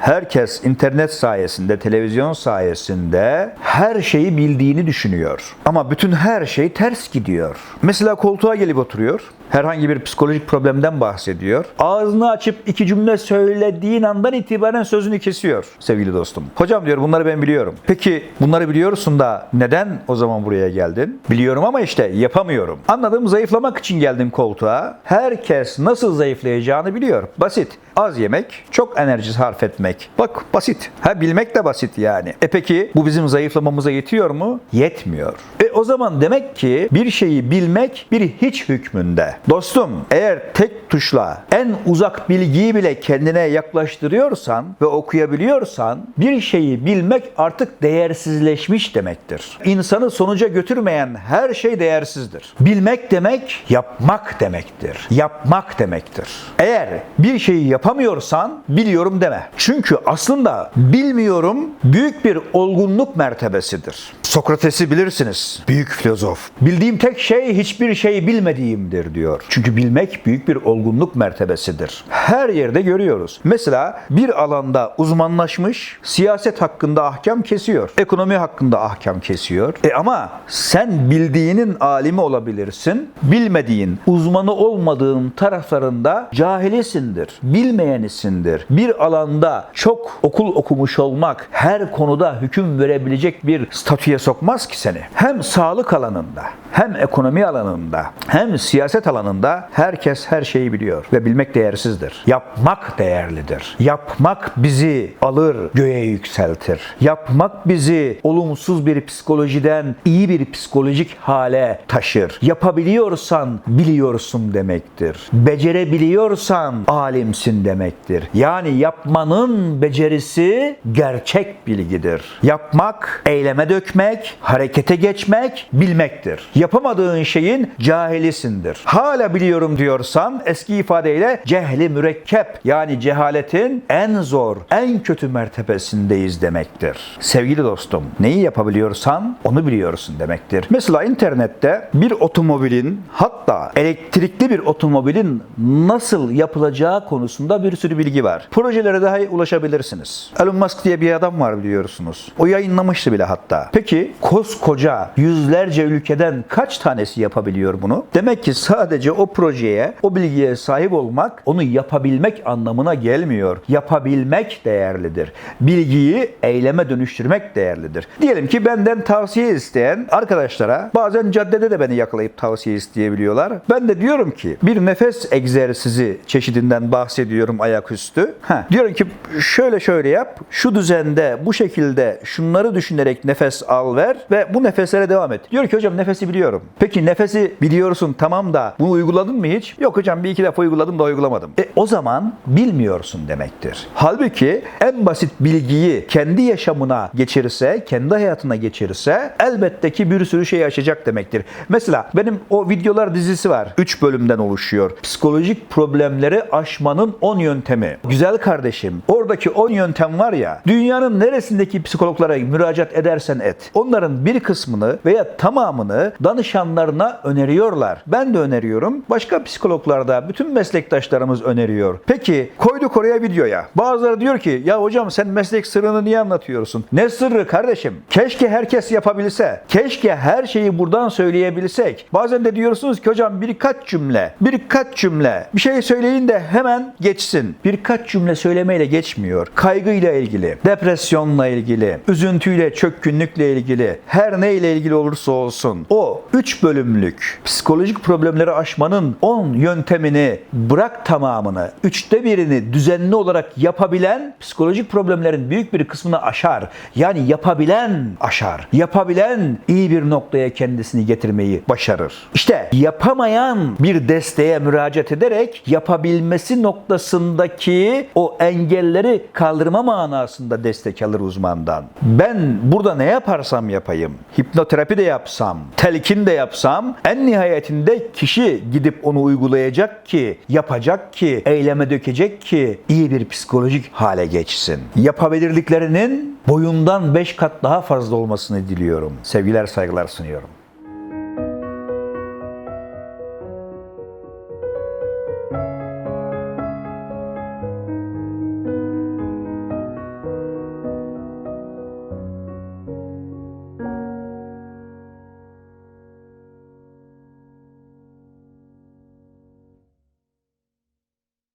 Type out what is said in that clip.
Herkes internet sayesinde, televizyon sayesinde her şeyi bildiğini düşünüyor. Ama bütün her şey ters gidiyor. Mesela koltuğa gelip oturuyor. Herhangi bir psikolojik problemden bahsediyor. Ağzını açıp iki cümle söylediğin andan itibaren sözünü kesiyor sevgili dostum. Hocam diyor bunları ben biliyorum. Peki bunları biliyorsun da neden o zaman buraya geldin? Biliyorum ama işte yapamıyorum. Anladım zayıflamak için geldim koltuğa. Herkes nasıl zayıflayacağını biliyor. Basit. Az yemek, çok enerji sarf etmek. Bak basit. Ha bilmek de basit yani. E peki bu bizim zayıflamamıza yetiyor mu? Yetmiyor. E o zaman demek ki bir şeyi bilmek bir hiç hükmünde. Dostum eğer tek tuşla en uzak bilgiyi bile kendine yaklaştırıyorsan ve okuyabiliyorsan bir şeyi bilmek artık değersizleşmiş demektir. İnsanı sonuca götürmeyen her şey değersizdir. Bilmek demek yapmak demektir. Yapmak demektir. Eğer bir şeyi yapamıyorsan biliyorum deme. Çünkü aslında bilmiyorum büyük bir olgunluk mertebesidir. Sokrates'i bilirsiniz. Büyük filozof. Bildiğim tek şey hiçbir şey bilmediğimdir diyor. Çünkü bilmek büyük bir olgunluk mertebesidir. Her yerde görüyoruz. Mesela bir alanda uzmanlaşmış, siyaset hakkında ahkam kesiyor. Ekonomi hakkında ahkam kesiyor. E ama sen bildiğinin alimi olabilirsin. Bilmediğin, uzmanı olmadığın taraflarında cahilisindir. Bilmeyenisindir. Bir alanda çok okul okumuş olmak her konuda hüküm verebilecek bir statüye sokmaz ki seni. Hem sağlık alanında, hem ekonomi alanında, hem siyaset alanında herkes her şeyi biliyor ve bilmek değersizdir. Yapmak değerlidir. Yapmak bizi alır, göğe yükseltir. Yapmak bizi olumsuz bir psikolojiden iyi bir psikolojik hale taşır. Yapabiliyorsan biliyorsun demektir. Becerebiliyorsan alimsin demektir. Yani yapmanın becerisi gerçek bilgidir. Yapmak, eyleme dökmek, harekete geçmek, bilmektir. Yapamadığın şeyin cahilisindir. Hala biliyorum diyorsan eski ifadeyle cehli mürekkep yani cehaletin en zor, en kötü mertebesindeyiz demektir. Sevgili dostum, neyi yapabiliyorsan onu biliyorsun demektir. Mesela internette bir otomobilin hatta elektrikli bir otomobilin nasıl yapılacağı konusunda bir sürü bilgi var. Projelere dahi ulaşabilirsiniz. Elon Musk diye bir adam var biliyorsunuz. O yayınlamıştı bile hatta. Peki koskoca yüzlerce ülkeden kaç tanesi yapabiliyor bunu? Demek ki sadece o projeye, o bilgiye sahip olmak, onu yapabilmek anlamına gelmiyor. Yapabilmek değerlidir. Bilgiyi eyleme dönüştürmek değerlidir. Diyelim ki benden tavsiye isteyen arkadaşlara bazen caddede de beni yakalayıp tavsiye isteyebiliyorlar. Ben de diyorum ki bir nefes egzersizi çeşidinden bahsediyorum ayaküstü. Ha, diyorum ki şöyle şöyle yap, şu düzende, bu şekilde şunları düşünerek nefes al ver ve bu nefeslere devam et. Diyor ki hocam nefesi biliyorum. Peki nefesi biliyorsun tamam da bunu uyguladın mı hiç? Yok hocam bir iki defa uyguladım da uygulamadım. E o zaman bilmiyorsun demektir. Halbuki en basit bilgiyi kendi yaşamına geçirirse, kendi hayatına geçirirse elbette ki bir sürü şey aşacak demektir. Mesela benim o videolar dizisi var. 3 bölümden oluşuyor. Psikolojik problemleri aşmanın 10 yöntemi. Güzel kardeşim, oradaki 10 yöntem var ya, dünyanın neresindeki psikologlara müracaat edersen et. Onların bir kısmını veya tamamını danışanlarına öneriyorlar. Ben de öneriyorum. Başka psikologlar da bütün meslektaşlarımız öneriyor. Peki koyduk oraya videoya. Bazıları diyor ki ya hocam sen meslek sırrını niye anlatıyorsun? Ne sırrı kardeşim? Keşke herkes yapabilse. Keşke her şeyi buradan söyleyebilsek. Bazen de diyorsunuz ki hocam birkaç cümle, birkaç cümle bir şey söyleyin de hemen geçsin. Birkaç cümle söylemeyle geçmiyor. Kaygıyla ilgili, depresyonla ilgili, üzüntüyle, çökkünlükle ilgili, her neyle ilgili olursa olsun o 3 bölümlük psikolojik problemleri aşmanın 10 yöntemini bırak tamamını, üçte birini düzenli olarak yapabilen psikolojik problemlerin büyük bir kısmını aşar. Yani yapabilen aşar. Yapabilen iyi bir noktaya kendisini getirmeyi başarır. İşte yapamayan bir desteğe müracaat ederek yapabilmesi noktasındaki o engelleri kaldırma manasında destek alır uzmandan. Ben burada ne yaparsam yapayım, hipnoterapi de yapsam, telkin de yapsam en nihayetinde kişi gidip onu uygulayacak ki, yapacak ki, eyleme dökecek ki iyi bir psikolojik hale geçsin. Yapabilirliklerinin boyundan 5 kat daha fazla olmasını diliyorum. Sevgiler saygılar sunuyorum.